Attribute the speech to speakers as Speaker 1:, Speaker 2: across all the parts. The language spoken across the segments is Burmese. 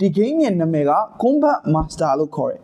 Speaker 1: ဒီ game ရဲ့နာမည်က Combat Master လို့ခေါ်တယ်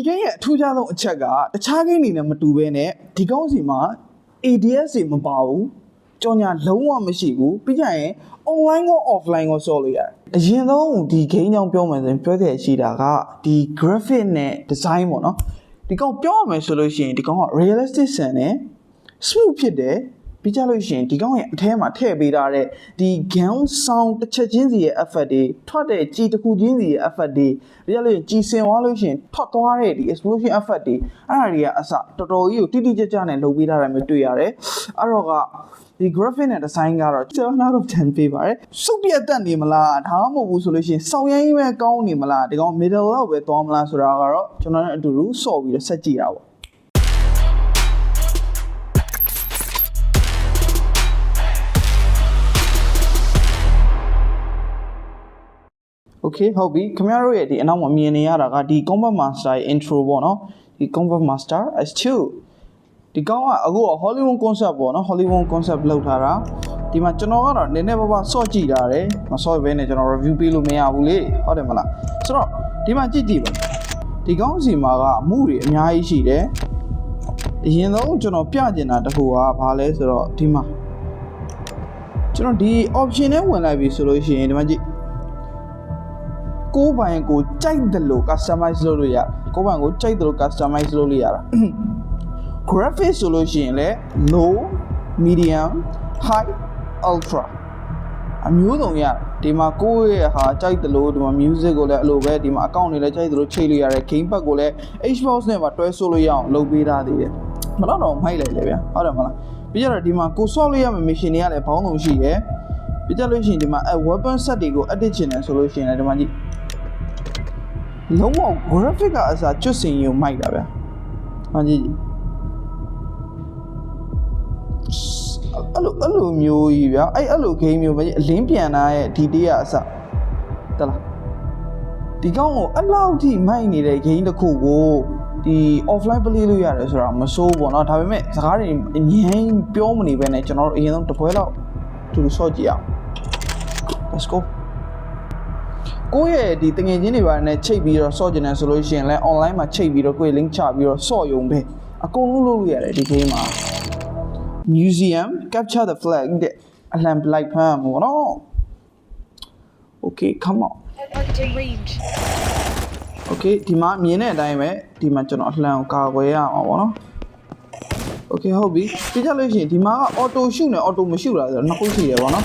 Speaker 1: ဒီ game ရဲ့အထူးခြားဆုံးအချက်ကတခြား game တွေနဲ့မတူဘဲနဲ့ဒီကောင်းစီမှာ ADS တွေမပါဘူးကြော်ညာလုံးဝမရှိဘူးပြီးကြရင် online ကော offline ကောဆော့လို့ရတယ်အရင်ဆုံးဒီ game ကြောင့်ပြောမယ်ဆိုရင်ပြောတဲ့ရှိတာကဒီ graphic နဲ့ design ပေါ့နော်ဒီကောင်ပြောရမယ်ဆိုလို့ရှိရင်ဒီကောင်က realistic ဆန်တယ် smooth ဖြစ်တယ် ပြီးကြလို့ရှိရင်ဒီကောင်ရဲ့အထဲမှာထည့်ပေးထားတဲ့ဒီ gun sound တစ်ချက်ချင်းစီရဲ့ effect တွေထွက်တဲ့ကြည်တစ်ခုချင်းစီရဲ့ effect တွေပြီးကြလို့ရှိရင်ကြည်စင်သွားလို့ရှိရင်ထွက်သွားတဲ့ဒီ explosion effect တွေအဲ့ဒါတွေကအစတော်တော်ကြီးကိုတိတိကျကျနဲ့လုပ်ပေးထားတာမျိုးတွေ့ရတယ်အဲ့တော့ကဒီ graphic နဲ့ design ကတော့7 out of 10ပေးပါတယ်စုပ်ပြတ်တက်နေမလားဒါမှမဟုတ်ဘူးဆိုလို့ရှိရင်စောင်းရိုင်းပဲကောင်းနေမလားဒီကောင် middle လောက်ပဲသွားမလားဆိုတာကတော့ကျွန်တော်နဲ့အတူတူစော့ပြီးတော့ဆက်ကြည့်တာပေါ့ Okay ဟုတ်ပြီခင်ဗျားတို့ရဲ့ဒီအနောက်မှာမြင်နေရတာကဒီ Combat Master ရဲ့ intro ပေါ့နော်ဒီ Combat Master S2 ဒီကောင်ကအခုက Hollywood concept ပေါ့နော် Hollywood concept လောက်ထားတာဒီမှာကျွန်တော်ကတော့နည်းနည်းပါးပါးစော့ကြည့်တာတယ်မစော့ဘဲနဲ့ကျွန်တော် review ပေးလို့မရဘူးလေဟုတ်တယ်မလားဆိုတော့ဒီမှာကြည့်ကြည့်ပါဒီကောင်စီမှာကအမှုတွေအများကြီးရှိတယ်အရင်ဆုံးကျွန်တော်ပြကျင်တာတစ်ခုကဘာလဲဆိုတော့ဒီမှာကျွန်တော်ဒီ option နဲ့ဝင်လိုက်ပြီဆိုလို့ရှိရင်ဒီမှာကြည့် ကိုယ်ပိုင်ကိုကြိုက်တယ်လို့ customize လုပ်လို့ရကိုယ်ပိုင်ကိုကြိုက်တယ်လို့ customize လုပ်လို့ရတာ graphics ဆိုလို့ရှိရင်လည်း low medium high ultra အမျိုးစုံရဒီမှာကိုယ့်ရဲ့ဟာကြိုက်တယ်လို့ဒီမှာ music ကိုလည်းအဲ့လိုပဲဒီမှာ account တွေလည်းကြိုက်တယ်လို့ချိန်လို့ရတယ် game pad ကိုလည်း Xbox နဲ့ပါတွဲဆိုလို့ရအောင်လုပ်ပေးထားသေးတယ်မတော့တော့မိုက်လိုက်လေဗျာဟုတ်တယ်မလားပြီးကြတော့ဒီမှာကိုဆော့လို့ရမယ့် mission တွေကလည်းဘောင်းစုံရှိတယ် ပြီးကြလို့ရှိရင်ဒီမှာ weapon set တွေကို edit ချင်တယ်ဆိုလို့ရှိရင်လည်းဒီမှာကြည့် လုံးဝ graphic ကအစားကျွတ်စင်ရုံမိုက်တာဗျာ။ဟာကြီးအဲ့လိုအဲ့လိုမျိုးကြီးဗျာအဲ့အဲ့လို game မျိုးပဲအလင်းပြန်လာရဲ့ဒီတေးကအစတလားဒီကောင်ကိုအဲ့လောက်ထိမိုက်နေတဲ့ game တစ်ခုကိုဒီ offline play လို့ရတယ်ဆိုတာမစိုးဘူးเนาะဒါပေမဲ့စကားတွေအငြင်းပြောမနေပဲနဲ့ကျွန်တော်တို့အရင်ဆုံးတစ်ပွဲလောက်သူတို့ဆော့ကြည့်အောင် let's go ကိုယ့်ရဲ့ဒီတငယ်ချင်းတွေပါနဲ့ချိတ်ပြီးတော့ဆော့ကျင်တယ်ဆိုလို့ရှိရင်လည်း online မှာချိတ်ပြီးတော့ကိုယ့်ရဲ့ link ချပြီးတော့ဆော့ယုံပဲအကုန်လုံးလုပ်လို့ရတယ်ဒီ game မှာ museum capture the flag တဲ့အလံပလိုက်ဖမ်းမှာပေါ့နော် okay come on
Speaker 2: Targeting range.
Speaker 1: okay ဒီမှာမြင်တဲ့အတိုင်းပဲဒီမှာကျွန်တော်အလံကိုကာကွယ်ရအောင်ပေါ့နော် okay ဟုတ်ပြီပြီးကြလို့ရှိရင်ဒီမှာက auto shoot နဲ့ auto မ shoot လာဆိုတော့နှစ်ခုရှိတယ်ပေါ့နော်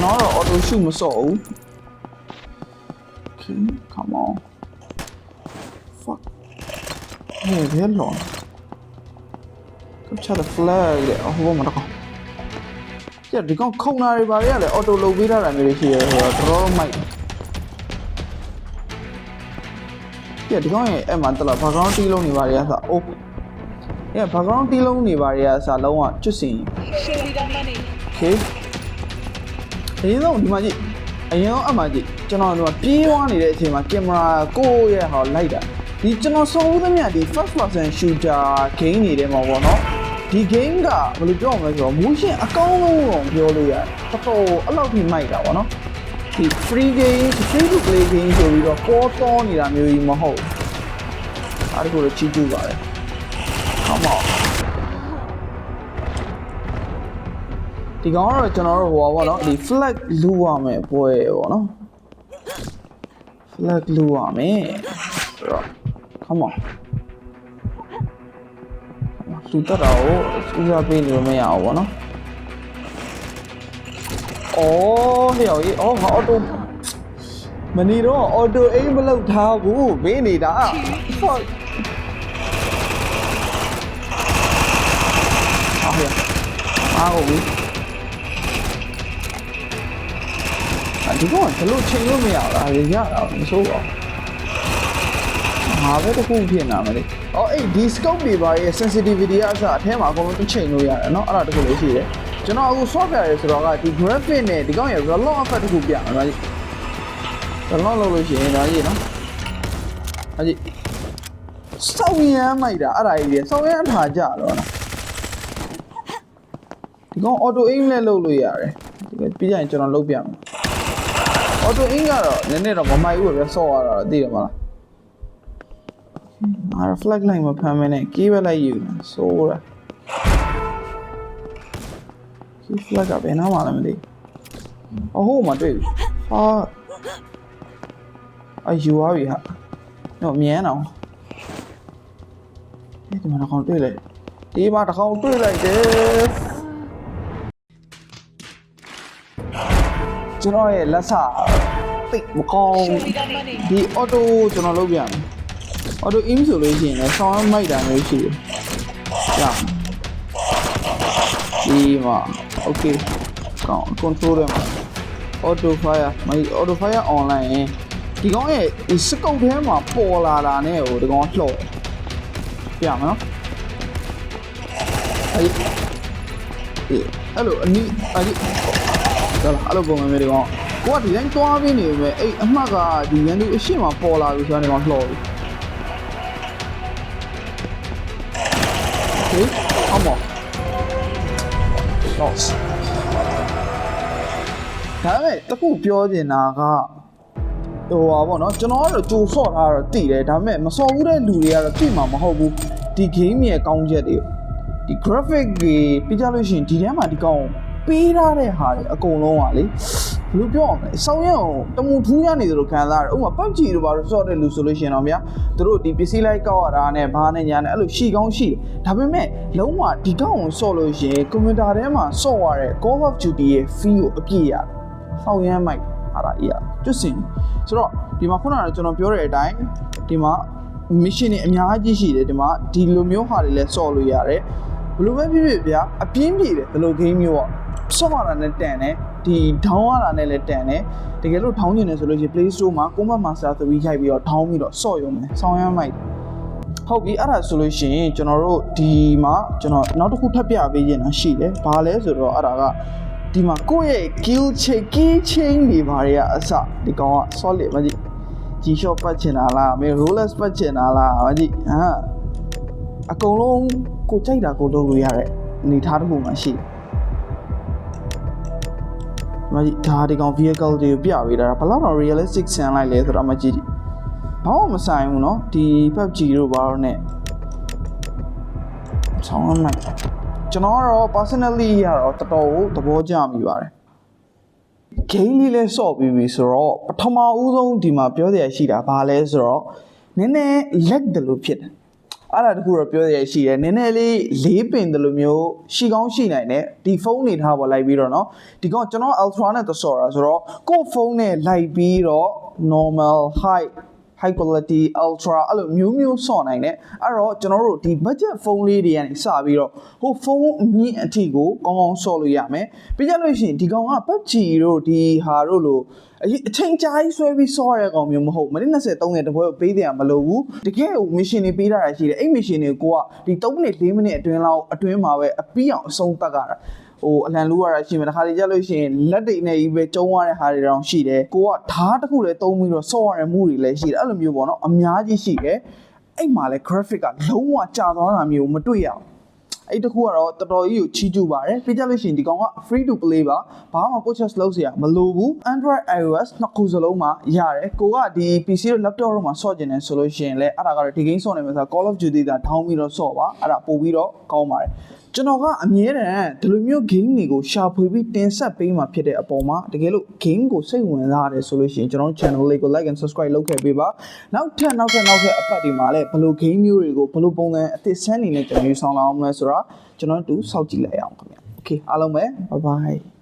Speaker 1: ကျွန်တော်ကတော့ auto shoot မဆော့ဘူး Okay, come on. Fuck. Hey, very long. Capture the flag တဲ့ဟိုဘမှာတော့ကြည့်ဒီကောင်ခုံနာတွေပါလေကလည်းအော်တိုလုပ်ပေးထားတာမျိုးတွေရှိရဲဆိုတော့တော်တော်မိုက်ကြည့်ဒီကောင်ရဲ့အဲ့မှာတလား background တီးလုံးနေပါလေကစားအိုးအဲ background တီးလုံးနေပါလေကစားလုံးဝကျွတ်စင်
Speaker 2: Show me that money.
Speaker 1: okay အရင်ဆုံးဒီမှာကြည့်အရင်ဆုံးအမှကြည့်ကျွန်တော်ဒီမှာပြေးသွားနေတဲ့အချိန်မှာကင်မရာကိုယ့်ရဲ့ဟောလိုက်တာဒီကျွန်တော်စောဦးသမျှဒီ first person shooter game တွေထဲမှာပေါ့နော်ဒီ game ကဘယ်လိုပြောရမလဲဆိုတော့ motion အကောင်းဆုံးတော့ပြောလို့ရတယ်တော်တော်အဲ့လောက်ထိမိုက်တာပေါ့နော်ဒီ free game free to play game ဆိုပြီးတော့ပေါ်တော်နေတာမျိုးကြီးမဟုတ်ဘူးအားတကူတော့ချီးကျူးပါတယ် come on ဒီကောင်ကတော့ကျွန်တော်တို့ဟိုပါပေါ့နော်ဒီ flag လူရမယ်ပွဲပေါ့နော် flag လူရမယ်ဆိုတော့ come on သူတက်တာကိုဦးစားပေးလို့မရအောင်ပေါ့နော်အော်ဟဲ့ရောအော်ဟာအော်တိုမနေတော့အော်တိုအိမ်မလောက်ထားဘူးဘေးနေတာ fuck အားရအားကိုဘူးအ ဒီကောင်ကဘလို့ချိန်လို့မရဘူးလားရရတာမဆိုးပါဘူးငါပဲတစ်ခုဖြစ်နေမှာလေအော်အေးဒီ scope တွေပါရဲ့ sensitivity ကအစအထဲမှာအကုန်လုံးတစ်ချိန်လို့ရတယ်เนาะအဲ့ဒါတစ်ခုလေးရှိတယ်ကျွန်တော်အခု software ရယ်ဆိုတော့ကဒီ graphic နဲ့ဒီကောင်ရဲ့ relon effect တစ်ခုပြမှာလေ relon လုပ်လို့ရှိရင်ဒါကြီးเนาะအဲ့ဒီစောင်းရမ်းမိုက်တာအဲ့ဒါကြီးလေစောင်းရမ်းထားကြတော့နော်ဒီကောင် auto aim နဲ့လုပ်လို့ရတယ်ဒီကပြီးကြရင်ကျွန်တော်လုပ်ပြမယ် auto aim ကတော့နည်းနည်းတော့မမိုက်ဘူးပဲဆော့ရတာသိတယ်မလားငါ flag line မဖမ်းမနဲ့ key ပဲလိုက်ယူနေဆိုတာ key flag ကဘယ်နားမှာလဲမသိအဟိုးမှာတွေ့ပြီဟာအယူသွားပြီဟာတော့မြန်းတော့ဒီမှာတော့တွေ့လိုက်ဒီမှာတစ်ခေါက်တွေ့လိုက်တယ် ကျွန်တော်ရဲ့လက်စတိတ်မကောင်း
Speaker 2: Show me that money.
Speaker 1: ဒီ auto ကျွန်တော်လုပ်ပြမယ် auto aim ဆိုလို့ရှိရင်လည်း sound မိုက်တာမျိုးရှိတယ်။ကြာဒီမှာ okay ကောင်း control ရမှာ auto fire မကြီး auto fire online ရင်ဒီကောင်ရဲ့ဒီစကုတ်ထဲမှာပေါ်လာတာနဲ့ဟိုဒီကောင်လှော့ပြမယ်နော်အဲဒီအေးအဲ့လိုအနီးအဲ ဒီဒါလားအဲ့လိုပုံမှန်မျိုးဒီကောင်ကိုကဒီတိုင်းတွားပြီးနေပဲအဲ့အမှတ်ကဒီရန်သူအရှိမပေါ်လာပြီဆိုတော့ဒီကောင်လှော့ပြီ Okay, come on. Loss. ဒါပေမဲ့တခုပြောချင်တာကဟိုပါဗောနော်ကျွန်တော်ကတော့ကြိုဆော့ထားတော့တိတယ်ဒါပေမဲ့မဆော့ဘူးတဲ့လူတွေကတော့တိမှာမဟုတ်ဘူးဒီ game ရဲ့ကောင်းချက်တွေဒီ graphic တွေပြကြလို့ရှိရင်ဒီထဲမှာဒီကောင် ပေးထားတဲ့ဟာတွေအကုန်လုံးကလေဘယ်လိုပြောအောင်လဲဆောင်းရအောင်တမူထူးရနေသလိုခံစားရတယ်ဥပမာ PUBG တို့ဘာလို့ဆော့တဲ့လူဆိုလို့ရှိရင်တော့ဗျာသူတို့ဒီပစ္စည်းလိုက်ကောက်ရတာနဲ့ဘာနဲ့ညာနဲ့အဲ့လိုရှီကောင်းရှိတယ်ဒါပေမဲ့လုံးဝဒီကောက်အောင်ဆော့လို့ရှိရင်ကွန်ပျူတာထဲမှာဆော့ရတဲ့ Call of Duty ရဲ့ feel ကိုအပြည့်ရတယ်ဆောင်းရမ်းမိုက်အားရရကျွတ်စင်ဆိုတော့ဒီမှာခုနကကျွန်တော်ပြောတဲ့အတိုင်းဒီမှာ mission တွေအများကြီးရှိတယ်ဒီမှာဒီလိုမျိုးဟာတွေလည်းဆော့လို့ရတယ်ဘယ်လိုပဲဖြစ်ဖြစ်ဗျာအပြင်းပြေတယ်ဒီလို game မျိုးပေါ့ะစော့ရတာနဲ့တန်တယ်ဒီ down ရတာနဲ့လည်းတန်တယ်တကယ်လို့ထောင်းကျင်တယ်ဆိုလို့ရှိရင် Play Store မှာ Combat Master ဆိုပြီးရိုက်ပြီးတော့ထောင်းပြီးတော့စော့ရုံပဲဆောင်းရမ်းမိုက်တယ်ဟုတ်ပြီအဲ့ဒါဆိုလို့ရှိရင်ကျွန်တော်တို့ဒီမှာကျွန်တော်နောက်တစ်ခုထပ်ပြပေးခြင်းတာရှိတယ်။ဘာလဲဆိုတော့အဲ့ဒါကဒီမှာကိုယ့်ရဲ့ kill chain key chain တွေဘာတွေကအစဒီကောင်က solid မကြည့် G shot ပတ်ချင်တာလားမင်း rollers ပတ်ချင်တာလားမကြည့်ဟာအကုန်လုံးကိုကြိုက်တာကိုလုပ်လို့ရတဲ့အနေထားတစ်ခုမှရှိတယ် မကြည့်ဒါဒီကောင် vehicle တွေကိုပြပေးတာဘယ်လောက်တော့ realistic ဆန်လိုက်လဲဆိုတော့မကြည့်ဘာမှမဆိုင်ဘူးเนาะဒီ PUBG တို့ဘာလို့ ਨੇ ဆောင်းလိုက်ကျွန်တော်ကတော့ personally ရတော့တော်တော်ကိုသဘောကျမိပါတယ် game လေးလဲဆော့ပြီးပြီဆိုတော့ပထမဦးဆုံးဒီမှာပြောရရှိတာဘာလဲဆိုတော့နည်းနည်းလက်တယ်လို့ဖြစ်တယ် အဲ့ဒါတခုတော့ပြောရရှိတယ်နည်းနည်းလေးလေးပင်တယ်လို့မျိုးရှိကောင်းရှိနိုင်တယ်ဒီဖုန်းနေထားပေါ်လိုက်ပြီးတော့เนาะဒီကောင်ကျွန်တော် ultra နဲ့သဆော်တာဆိုတော့ကို့ဖုန်းနဲ့လိုက်ပြီးတော့ normal high high quality ultra အဲ့လိုမျိုးမျိုးဆော့နိုင်တယ်အဲ့တော့ကျွန်တော်တို့ဒီ budget ဖုန်းလေးတွေကနေစပြီးတော့ဟိုဖုန်းအမြင့်အထိကိုကောင်းကောင်းဆော့လို့ရမယ်ပြီးကြလို့ရှိရင်ဒီကောင်က PUBG တို့ဒီဟာတို့လို့ အရင်အချိန်ကြာကြီးဆွဲပြီးဆော့ရတဲ့ကောင်မျိုးမဟုတ်မိနစ်20 30တပွဲကိုပေးတယ်မလို့ဘူးတကယ်ကို mission တွေပေးထားတာရှိတယ်အဲ့ mission တွေကိုကဒီ3မိနစ်4မိနစ်အတွင်းလောက်အတွင်းမှာပဲအပြီးအောင်အဆုံးသတ်ကြတာဟိုအလံလူရတာရှိမယ်တခါလေကြလို့ရှိရင်လက်တွေနဲ့ကြီးပဲကျုံရတဲ့ဟာတွေတောင်ရှိတယ်ကိုကဓာတ်တစ်ခုလည်းသုံးပြီးတော့ဆော့ရတဲ့မှုတွေလည်းရှိတယ်အဲ့လိုမျိုးပေါ့နော်အများကြီးရှိတယ်အဲ့မှာလဲ graphic ကလုံးဝကြာသွားတာမျိုးမတွေ့ရအောင် အဲ့တခုကတော့တော်တော်ကြီးကိုချီးကျူးပါတယ်ပြကြလို့ရှိရင်ဒီကောင်က free to play ပါဘာမှ purchase လုပ်စရာမလိုဘူး Android iOS နှစ်ခုစလုံးမှာရတယ်ကိုကဒီ PC တို့ laptop တို့မှာဆော့ကျင်နေဆိုလို့ရှိရင်လည်းအဲ့ဒါကတော့ဒီ game ဆော့နေမှာဆို Call of Duty က down ပြီးတော့ဆော့ပါအဲ့ဒါပို့ပြီးတော့ကောင်းပါတယ်ကျွန်တော်ကအမြဲတမ်းဒီလိုမျိုး game တွေကိုရှာဖွေပြီးတင်ဆက်ပေးမှာဖြစ်တဲ့အပေါ်မှာတကယ်လို့ game ကိုစိတ်ဝင်စားရတယ်ဆိုလို့ရှိရင်ကျွန်တော် channel လေးကို like and subscribe လုပ်ခဲ့ပေးပါနောက်ထပ်နောက်ထပ်နောက်ထပ်အပတ်ဒီမှာလည်းဘယ်လို game မျိုးတွေကိုဘယ်လိုပုံစံအသစ်ဆန်းနေနဲ့ကျွန်တော်ယူဆောင်လာအောင်မလဲဆိုတော့ကျွန်တော်တို့စောင့်ကြည့်လိုက်အောင်ခင်ဗျ Okay အားလုံးပဲ bye bye